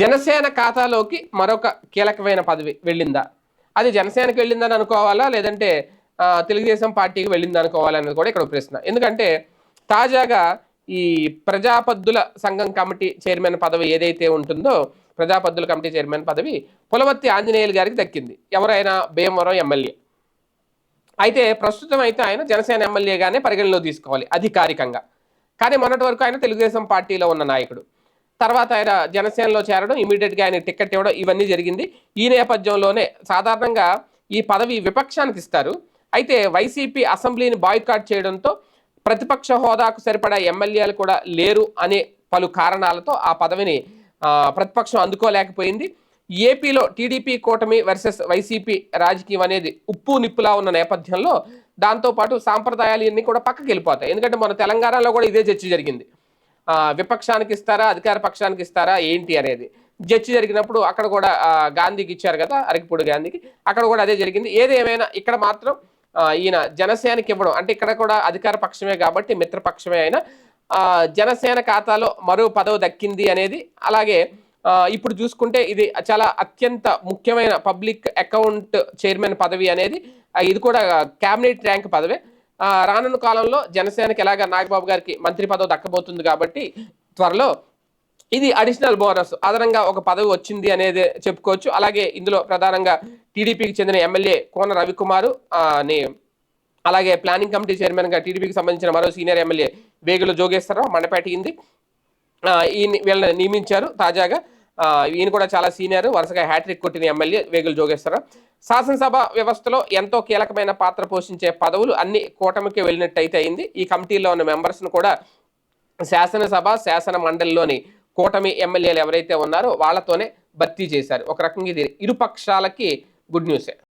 జనసేన ఖాతాలోకి మరొక కీలకమైన పదవి వెళ్ళిందా? అది జనసేనకి వెళ్ళిందని అనుకోవాలా? లేదంటే తెలుగుదేశం పార్టీకి వెళ్ళింది అనుకోవాలా అనేది కూడా ఇక్కడ ఒక ప్రశ్న. ఎందుకంటే తాజాగా ఈ ప్రజాపద్దుల సంఘం కమిటీ చైర్మన్ పదవి ఏదైతే ఉంటుందో ప్రజాపద్దుల కమిటీ చైర్మన్ పదవి పులవర్తి ఆంజనేయులు గారికి దక్కింది. ఎవరైనా భీమవరం ఎమ్మెల్యే. అయితే ప్రస్తుతం అయితే ఆయన జనసేన ఎమ్మెల్యేగానే పరిగణలో తీసుకోవాలి అధికారికంగా. కానీ మొన్నటి వరకు ఆయన తెలుగుదేశం పార్టీలో ఉన్న నాయకుడు. తర్వాత ఆయన జనసేనలో చేరడం ఇమీడియట్గా ఆయన టికెట్ ఇవ్వడం ఇవన్నీ జరిగింది. ఈ నేపథ్యంలోనే సాధారణంగా ఈ పదవి విపక్షానికి ఇస్తారు. అయితే వైసీపీ అసెంబ్లీని బాయ్కాట్ చేయడంతో ప్రతిపక్ష హోదాకు సరిపడా ఎమ్మెల్యేలు కూడా లేరు అనే పలు కారణాలతో ఆ పదవిని ప్రతిపక్షం అందుకోలేకపోయింది. ఏపీలో టీడీపీ కూటమి వర్సెస్ వైసీపీ రాజకీయం అనేది ఉప్పు నిప్పులా ఉన్న నేపథ్యంలో దాంతోపాటు సాంప్రదాయాలు ఇవన్నీ కూడా పక్కకి వెళ్ళిపోతాయి ఎందుకంటే మన తెలంగాణలో కూడా ఇదే చర్చ జరిగింది. విపక్షానికి ఇస్తారా అధికార పక్షానికి ఇస్తారా ఏంటి అనేది. జడ్జి జరిగినప్పుడు అక్కడ కూడా గాంధీకి ఇచ్చారు కదా అరకిపూడి గాంధీకి అక్కడ కూడా అదే జరిగింది. ఏదేమైనా ఇక్కడ మాత్రం ఈయన జనసేనకి ఇవ్వడం అంటే ఇక్కడ కూడా అధికార పక్షమే కాబట్టి మిత్రపక్షమే అయినా జనసేన ఖాతాలో మరో పదవి దక్కింది అనేది అలాగే ఇప్పుడు చూసుకుంటే ఇది చాలా అత్యంత ముఖ్యమైన పబ్లిక్ అకౌంట్ చైర్మన్ పదవి అనేది ఇది కూడా క్యాబినెట్ ర్యాంక్ పదవే. రానున్న కాలంలో జనసేనకి ఎలాగ నాగబాబు గారికి మంత్రి పదవి దక్కబోతుంది కాబట్టి త్వరలో ఇది అడిషనల్ బోనస్. అదనంగా ఒక పదవి వచ్చింది అనేది చెప్పుకోవచ్చు. అలాగే ఇందులో ప్రధానంగా టీడీపీకి చెందిన ఎమ్మెల్యే కోన రవికుమారు ని అలాగే ప్లానింగ్ కమిటీ చైర్మన్గా టీడీపీకి సంబంధించిన మరో సీనియర్ ఎమ్మెల్యే వేగుల జోగేశ్వరరావు మండపేట ఈ ఈయన వీళ్ళని నియమించారు తాజాగా. ఈయన కూడా చాలా సీనియర్ వరుసగా హ్యాట్రిక్ కొట్టిన ఎమ్మెల్యే వేగుల జోగేశ్వరరావు. శాసనసభ వ్యవస్థలో ఎంతో కీలకమైన పాత్ర పోషించే పదవులు అన్ని కూటమికి వెళ్ళినట్టయితే అయింది. ఈ కమిటీలో ఉన్న మెంబర్స్ను కూడా శాసనసభ శాసన మండలిలోని కూటమి ఎమ్మెల్యేలు ఎవరైతే ఉన్నారో వాళ్ళతోనే భర్తీ చేశారు. ఒక రకంగా ఇది ఇరు పక్షాలకి గుడ్ న్యూసే.